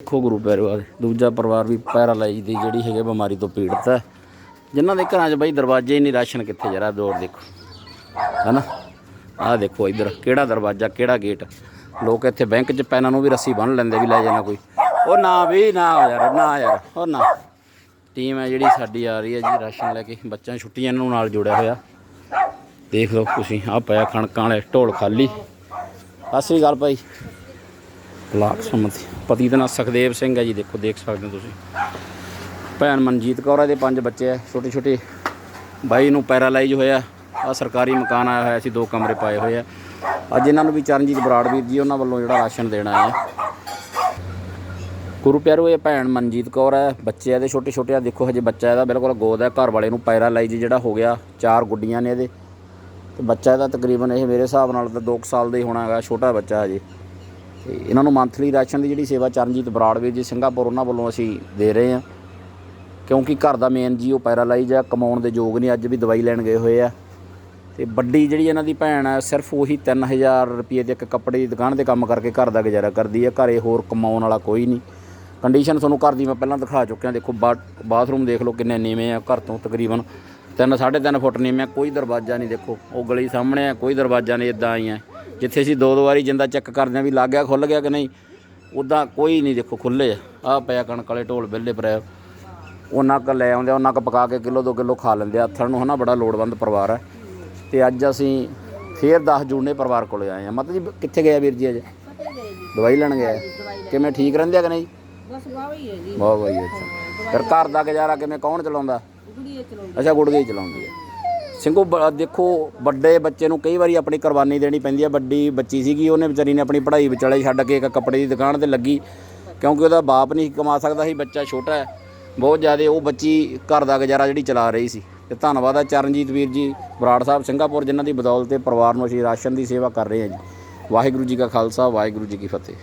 ਦੇਖੋ ਗੁਰੂ ਪਿਆਰਿਓ ਦੂਜਾ ਪਰਿਵਾਰ ਵੀ ਪੈਰਾਲਾਈਜ਼ ਦੀ ਜਿਹੜੀ ਹੈਗੇ ਬਿਮਾਰੀ ਤੋਂ ਪੀੜਤ ਹੈ। ਜਿਨ੍ਹਾਂ ਦੇ ਘਰਾਂ 'ਚ ਬਈ ਦਰਵਾਜ਼ੇ ਹੀ ਨਹੀਂ, ਰਾਸ਼ਨ ਕਿੱਥੇ ਜਰਾ ਦੌੜ ਦੇਖੋ। ਹੈਨਾ? ਆਹ ਦੇਖੋ ਇੱਧਰ, ਕਿਹੜਾ ਦਰਵਾਜ਼ਾ, ਕਿਹੜਾ ਗੇਟ ਲੋਕ ਇੱਥੇ ਬੈਂਕ 'ਚ ਪੈਨਾਂ ਨੂੰ ਵੀ ਰੱਸੀ ਬੰਨ ਲੈਂਦੇ ਵੀ ਲੈ ਜਾਣਾ ਕੋਈ। ਉਹ ਨਾ ਵੀ, ਨਾ ਯਾਰ ਨਾ ਯਾਰ, ਉਹ ਨਾ। ਟੀਮ ਹੈ ਜਿਹੜੀ ਸਾਡੀ ਆ ਰਹੀ ਹੈ ਜੀ, ਰਾਸ਼ਨ ਲੈ ਕੇ। ਬੱਚਿਆਂ ਦੀਆਂ ਛੁੱਟੀਆਂ ਨੂੰ ਨਾਲ ਜੋੜਿਆ ਹੋਇਆ। ਦੇਖ ਲਓ ਤੁਸੀਂ, ਆਹ ਪਿਆ ਕਣਕਾਂ ਵਾਲੇ, ਢੋਲ ਖਾਲੀ। ਸਤਿ ਸ੍ਰੀ ਅਕਾਲ ਭਾਈ। ਬਲਾਕ ਸੰਮਤੀ। ਪਤੀ ਦਾ ਨਾਂ ਸੁਖਦੇਵ ਸਿੰਘ ਹੈ ਜੀ, ਦੇਖੋ, ਦੇਖ ਸਕਦੇ ਹੋ ਤੁਸੀਂ। ਭੈਣ ਮਨਜੀਤ ਕੌਰ ਦੇ ਪੰਜ ਬੱਚੇ ਆ। ਛੋਟੇ ਛੋਟੇ ਬਾਈ ਨੂੰ ਪੈਰਾਲਾਈਜ਼ ਹੋਇਆ। ਆ ਸਰਕਾਰੀ ਮਕਾਨ ਆਇਆ ਹੋਇਆ ਸੀ ਦੋ ਕਮਰੇ ਪਾਏ ਹੋਏ ਆ। ਅੱਜ ਇਹਨਾਂ ਨੂੰ ਵੀ ਚਰਨਜੀਤ ਬਰਾੜ ਵੀਰ ਜੀ, ਉਹਨਾਂ ਵੱਲੋਂ ਜਿਹੜਾ ਰਾਸ਼ਨ ਦੇਣਾ ਆਇਆ ਗੁਰੂ ਪਿਆਰੋ, ਇਹ ਭੈਣ ਮਨਜੀਤ ਕੌਰ ਹੈ, ਬੱਚੇ ਇਹਦੇ ਛੋਟੇ ਛੋਟੇ ਆ। ਦੇਖੋ, ਹਜੇ ਬੱਚਾ ਇਹਦਾ ਬਿਲਕੁਲ ਗੋਦ ਹੈ। ਘਰ ਵਾਲੇ ਨੂੰ ਪੈਰਾਲਾਈਜ਼ ਜਿਹੜਾ ਹੋ ਗਿਆ, ਚਾਰ ਗੁੱਡੀਆਂ ਨੇ ਇਹਦੇ। ਤੇ ਬੱਚਾ ਇਹਦਾ ਤਕਰੀਬਨ ਇਹ ਮੇਰੇ ਹਿਸਾਬ ਨਾਲ ਤਾਂ 2 ਸਾਲ ਦਾ ਹੀ ਹੋਣਾ ਹੈਗਾ, ਛੋਟਾ ਬੱਚਾ ਹਜੇ। ਤੇ ਇਹਨਾਂ ਨੂੰ ਮੰਥਲੀ ਰਾਸ਼ਨ ਦੀ ਜਿਹੜੀ ਸੇਵਾ ਚਰਨਜੀਤ ਬਰਾੜਵੇ ਜੀ ਸਿੰਗਾਪੁਰ ਉਹਨਾਂ ਵੱਲੋਂ ਅਸੀਂ ਦੇ ਰਹੇ ਹਾਂ। ਕਿਉਂਕਿ ਘਰ ਦਾ ਮੇਨ ਜੀ ਉਹ ਪੈਰਾਲਾਈਜ਼ ਆ, ਕਮਾਉਣ ਦੇ ਯੋਗ ਨਹੀਂ ਅੱਜ ਵੀ ਦਵਾਈ ਲੈਣ ਗਏ ਹੋਏ ਆ। ਤੇ ਵੱਡੀ ਜਿਹੜੀ ਇਹਨਾਂ ਦੀ ਭੈਣ ਹੈ ਸਿਰਫ ਉਹੀ 3000 ਰੁਪਏ ਦੇ ਇੱਕ ਕੱਪੜੇ ਦੀ ਦੁਕਾਨ ਤੇ ਕੰਮ ਕਰਕੇ ਘਰ ਦਾ ਗੁਜ਼ਾਰਾ ਕਰਦੀ ਹੈ ਘਰੇ ਹੋਰ ਕਮਾਉਣ ਵਾਲਾ ਕੋਈ ਨਹੀਂ। ਕੰਡੀਸ਼ਨ ਤੁਹਾਨੂੰ ਘਰ ਦੀ ਮੈਂ ਪਹਿਲਾਂ ਦਿਖਾ ਚੁੱਕਿਆ, ਦੇਖੋ ਬਾ- ਬਾਥਰੂਮ ਦੇਖ ਲਓ ਕਿੰਨੇ ਨੀਵੇਂ ਆ, ਘਰ ਤੋਂ ਤਕਰੀਬਨ 3 3.5 ਫੁੱਟ ਨੀਵੇਂ ਆ, ਕੋਈ ਦਰਵਾਜ਼ਾ ਨਹੀਂ ਦੇਖੋ, ਉਹ ਗਲੀ ਸਾਹਮਣੇ ਆ, ਕੋਈ ਦਰਵਾਜ਼ਾ ਨਹੀਂ ਇਦਾਂ ਆਈ ਆ ਜਿੱਥੇ ਅਸੀਂ ਦੋ ਦੋ ਵਾਰੀ ਜਿੰਦਾ ਚੈੱਕ ਕਰਦੇ ਆ ਵੀ ਲੱਗ ਗਿਆ ਖੁੱਲ ਗਿਆ ਕਿ ਨਹੀਂ ਉਦਾਂ ਕੋਈ ਨਹੀਂ ਦੇਖੋ ਖੁੱਲੇ ਆ। ਆਹ ਪਿਆ ਕਣਕ ਵਾਲੇ ਢੋਲ ਬਿੱਲੇ ਪਰ ਉਹਨਾਂ ਕ ਲੈ ਆਉਂਦੇ ਉਹਨਾਂ ਕ ਪਕਾ ਕੇ ਕਿਲੋ 2 ਕਿਲੋ ਖਾ ਲੈਂਦੇ ਆ। ਹੱਥਣ ਨੂੰ ਹਨਾ ਬੜਾ ਲੋੜਵੰਦ ਪਰਿਵਾਰ ਹੈ ਤੇ ਅੱਜ ਅਸੀਂ ਫੇਰ 10 ਜੂਨੇ ਪਰਿਵਾਰ ਕੋਲੇ ਆਏ ਆ। ਮਤਲਬ ਜੀ ਕਿੱਥੇ ਗਏ ਆ ਵੀਰ ਜੀ ਅੱਜ? ਦਵਾਈ ਲੈਣ ਗਏ ਆ? ਕਿਵੇਂ ਠੀਕ ਰਹਿੰਦੇ ਆ ਕਿ ਨਹੀਂ? ਬਸ ਵਾਹ ਹੀ ਹੈ ਜੀ। ਬਹੁਤ ਵਧੀਆ ਅੱਛਾ ਫਿਰ ਘਰ ਦਾ ਗੁਜ਼ਾਰਾ ਕਿਵੇਂ ਕੌਣ ਚਲਾਉਂਦਾ? ਗੁੜੀਏ ਚਲਾਉਂਦੀ। ਅੱਛਾ ਗੁੜਗੇ ਹੀ ਚਲਾਉਂਦੀ ਹੈ ਸਿੰਘੂ, ਬ- ਦੇਖੋ, ਵੱਡੇ ਬੱਚੇ ਨੂੰ ਕਈ ਵਾਰੀ ਆਪਣੀ ਕੁਰਬਾਨੀ ਦੇਣੀ ਪੈਂਦੀ ਹੈ ਵੱਡੀ ਬੱਚੀ ਸੀਗੀ, ਉਹਨੇ ਵਿਚਾਰੀ ਨੇ ਆਪਣੀ ਪੜ੍ਹਾਈ ਵਿਚਾਲੇ ਛੱਡ ਕੇ ਇੱਕ ਕੱਪੜੇ ਦੀ ਦੁਕਾਨ ਤੇ ਲੱਗੀ। ਕਿਉਂਕਿ ਉਹਦਾ ਬਾਪ ਨਹੀਂ ਕਮਾ ਸਕਦਾ ਸੀ, ਬੱਚਾ ਛੋਟਾ ਹੈ। ਬਹੁਤ ਜ਼ਿਆਦਾ ਉਹ ਬੱਚੀ ਘਰ ਦਾ ਗੁਜ਼ਾਰਾ ਜਿਹੜੀ ਚਲਾ ਰਹੀ ਸੀ। ਤੇ ਧੰਨਵਾਦ ਹੈ ਚਰਨਜੀਤ ਵੀਰ ਜੀ, ਬਰਾੜ ਸਾਹਿਬ ਸਿੰਗਾਪੁਰ ਜਿਨ੍ਹਾਂ ਦੀ ਬਦੌਲਤ ਤੇ ਪਰਿਵਾਰ ਨੂੰ ਅਸੀਂ ਰਾਸ਼ਨ ਦੀ ਸੇਵਾ ਕਰ ਰਹੇ ਹਾਂ ਜੀ। ਵਾਹਿਗੁਰੂ ਜੀ ਕਾ ਖਾਲਸਾ, ਵਾਹਿਗੁਰੂ ਜੀ ਕੀ ਫਤਿਹ।